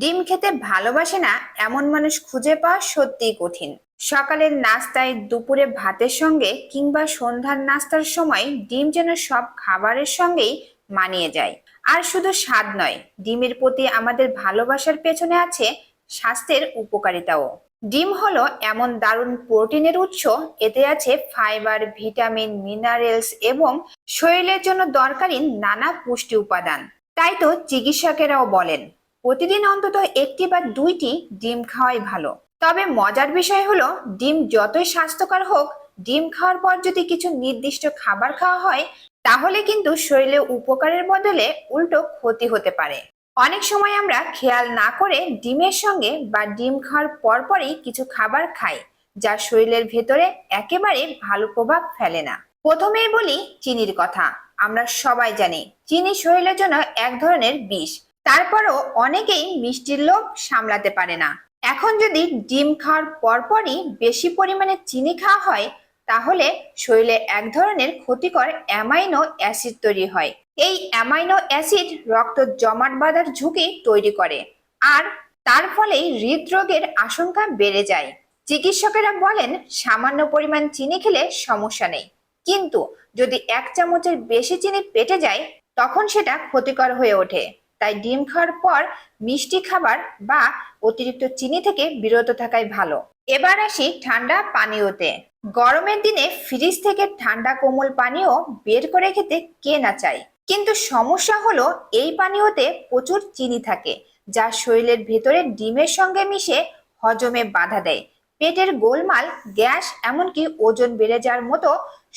ডিম খেতে ভালোবাসে না, এমন মানুষ খুঁজে পাওয়া সত্যিই কঠিন। সকালের নাস্তায় দুপুরে ভাতের সঙ্গে কিংবা সন্ধ্যার নাস্তার সময় ডিম যেন সব খাবারের সঙ্গেই মানিয়ে যায়। আর শুধু স্বাদ নয়, ডিমের প্রতি আমাদের ভালোবাসার পেছনে আছে স্বাস্থ্যের উপকারিতাও। ডিম হলো এমন দারুণ প্রোটিনের উৎস, এতে আছে ফাইবার, ভিটামিন, মিনারেলস এবং শরীরের জন্য দরকারি নানা পুষ্টি উপাদান। তাই তো চিকিৎসকেরাও বলেন প্রতিদিন অন্তত একটি বা দুইটি ডিম খাওয়াই ভালো। তবে মজার বিষয় হলো, ডিম যতই স্বাস্থ্যকর হোক, ডিম খাওয়ার পর যদি কিছু নির্দিষ্ট খাবার খাওয়া হয়, তাহলে কিন্তু শরীরে উপকারের বদলে উল্টো ক্ষতি হতে পারে। অনেক সময় আমরা খেয়াল না করে ডিমের সঙ্গে বা ডিম খাওয়ার পরপরই কিছু খাবার খাই, যা শরীরের ভেতরে একেবারে ভালো প্রভাব ফেলে না। প্রথমেই বলি, চিনির কথা। আমরা সবাই জানি, চিনি শরীরের জন্য এক ধরনের বিষ। তারপরও অনেকেই মিষ্টির লোভ সামলাতে পারে না। এখন যদি ডিম খাওয়ার পরপরই বেশি পরিমাণে চিনি খাওয়া হয়, তাহলে শরীরে এক ধরনের ক্ষতিকর অ্যামাইনো অ্যাসিড তৈরি হয়। এই অ্যামাইনো অ্যাসিড রক্ত জমাট বাঁধার ঝুঁকি তৈরি করে আর তার ফলেই হৃদরোগের আশঙ্কা বেড়ে যায়। চিকিৎসকেরা বলেন, সামান্য পরিমাণ চিনি খেলে সমস্যা নেই। কিন্তু যদি এক চামচের বেশি চিনি পেটে যায়, তখন সেটা ক্ষতিকর হয়ে ওঠে। তাই ডিম খাওয়ার পর মিষ্টি খাবার বা অতিরিক্ত চিনি থেকে বিরত থাকাই ভালো। এবার আসি ঠান্ডা পানীয়তে। গরমের দিনে ফ্রিজ থেকে ঠান্ডা কোমল পানীয় বের করে খেতে কে না চায়? কিন্তু সমস্যা হলো এই পানীয়তে প্রচুর চিনি থাকে, যা শরীরের ভেতরে ডিমের সঙ্গে মিশে হজমে বাধা দেয়। পেটের গোলমাল, গ্যাস, এমনকি ওজন বেড়ে যাওয়ার মতো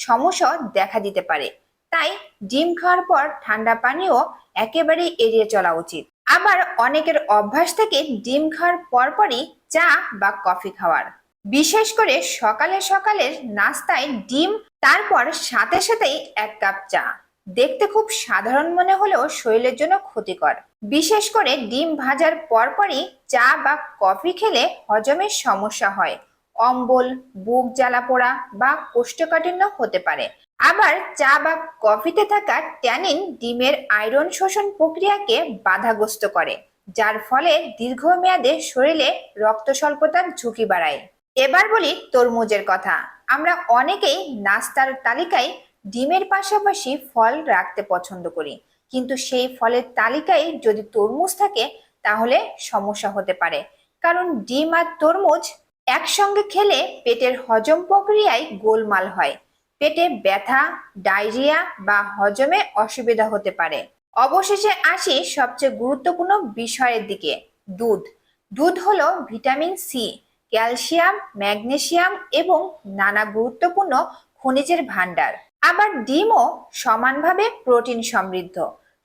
সমস্যা দেখা দিতে পারে। তাই ডিম খাওয়ার পর ঠান্ডা পানীয় একেবারেই এড়িয়ে চলা উচিত। আবার অনেকের অভ্যাস থেকে ডিম খাওয়ার পরপরই চা বা কফি খাওয়ার। বিশেষ করে সকালে সকালের নাস্তায় ডিম, তারপর সাথে সাথেই এক কাপ চা। দেখতে খুব সাধারণ মনে হলেও শরীরের জন্য ক্ষতিকর। বিশেষ করে ডিম ভাজার পরপরই চা বা কফি খেলে হজমের সমস্যা হয়। অম্বল, বুক জ্বালা পোড়া বা কোষ্ঠকাঠিন্য হতে পারে। আবার চা বা কফিতে থাকা ট্যানিন ডিমের আয়রন শোষণ প্রক্রিয়াকে বাধাগ্রস্ত করে, যার ফলে দীর্ঘমেয়াদে শরীরে রক্ত স্বল্পতার ঝুঁকি বাড়ায়। এবার বলি তরমুজের কথা। আমরা অনেকেই নাস্তার তালিকায় ডিমের পাশাপাশি ফল রাখতে পছন্দ করি, কিন্তু সেই ফলের তালিকায় যদি তরমুজ থাকে, তাহলে সমস্যা হতে পারে। কারণ ডিম আর তরমুজ একসঙ্গে খেলে পেটের হজম প্রক্রিয়ায় গোলমাল হয়। পেটে ব্যথা, ডায়রিয়া বা হজমে অসুবিধা হতে পারে। অবশেষে আসি সবচেয়ে গুরুত্বপূর্ণ বিষয়ের দিকে, দুধ। দুধ হলো ভিটামিন সি, ক্যালসিয়াম, ম্যাগনেসিয়াম এবং নানা গুরুত্বপূর্ণ খনিজের ভাণ্ডার। আবার ডিমও সমানভাবে প্রোটিন সমৃদ্ধ।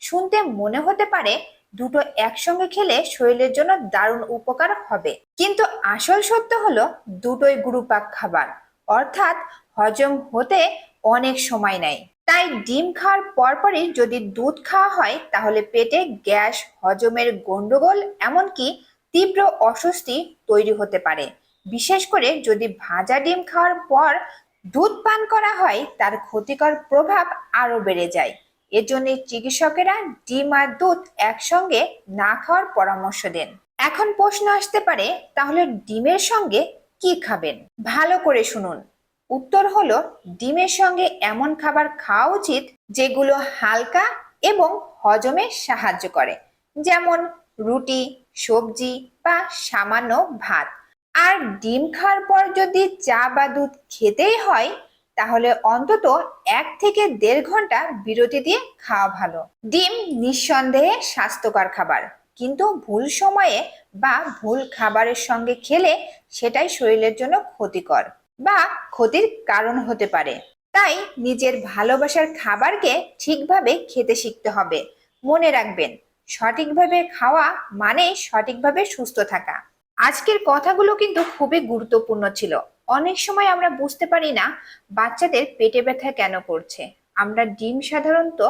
শুনতে মনে হতে পারে দুটো একসঙ্গে খেলে শরীরের জন্য দারুণ উপকার হবে। কিন্তু আসল সত্য হলো দুটোই গুরুপাক খাবার। অর্থাৎ হজম হতে অনেক সময় নেয়। তাই ডিম খাওয়ার পরপরই যদি দুধ খাওয়া হয়, তাহলে পেটে গ্যাস, হজমের গন্ডগোল, এমনকি তীব্র অস্বস্তি তৈরি হতে পারে। বিশেষ করে যদি ভাজা ডিম খাওয়ার পর দুধ পান করা হয়, তার ক্ষতিকর প্রভাব আরও বেড়ে যায়। এজন্য চিকিৎসকেরা ডিম আর দুধ একসঙ্গে না খাওয়ার পরামর্শ দেন। এখন প্রশ্ন আসতে পারে, তাহলে ডিমের সঙ্গে কি খাবেন? ভালো করে শুনুন। উত্তর হলো, ডিমের সঙ্গে এমন খাবার খাওয়া উচিত যেগুলো হালকা এবং হজমে সাহায্য করে। যেমন রুটি, সবজি বা সামান্য ভাত। আর ডিম খাওয়ার পর যদি চা বা দুধ খেতেই হয়, তাহলে অন্তত এক থেকে দেড় ঘণ্টা বিরতি দিয়ে খাওয়া ভালো। ডিম নিঃসন্দেহে স্বাস্থ্যকর খাবার। কিন্তু ভুল সময়ে বা ভুল খাবারের সঙ্গে খেলে সেটাই শরীরের জন্য ক্ষতিকর বা ক্ষতির কারণ হতে পারে। তাই নিজের ভালোবাসার খাবারকে ঠিকভাবে খেতে শিখতে হবে। মনে রাখবেন, সঠিকভাবে খাওয়া মানে সঠিকভাবে সুস্থ থাকা। আজকের কথাগুলো কিন্তু খুবই গুরুত্বপূর্ণ ছিল। অনেক সময় আমরা বুঝতে পারি না বাচ্চাদের পেটে ব্যথা কেন করছে। আমরা ডিম সাধারণত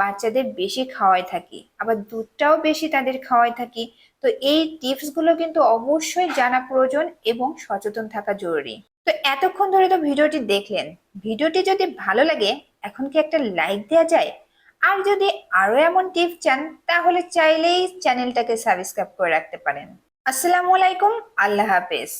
বাচ্চাদের বেশি খাওয়াই থাকি, আবার দুধটাও বেশি তাদের খাওয়াই থাকি। তো এই টিপসগুলো কিন্তু অবশ্যই জানা প্রয়োজন এবং সচেতন থাকা জরুরি। তো এতক্ষণ ধরে তো ভিডিওটি দেখলেন। ভিডিওটি যদি ভালো লাগে, এখন কি একটা লাইক দেওয়া যায়? আর যদি আরও এমন টিপস চান, তাহলে চাইলেই চ্যানেলটাকে সাবস্ক্রাইব করে রাখতে পারেন। আসসালামু আলাইকুম, আল্লাহ হাফেজ।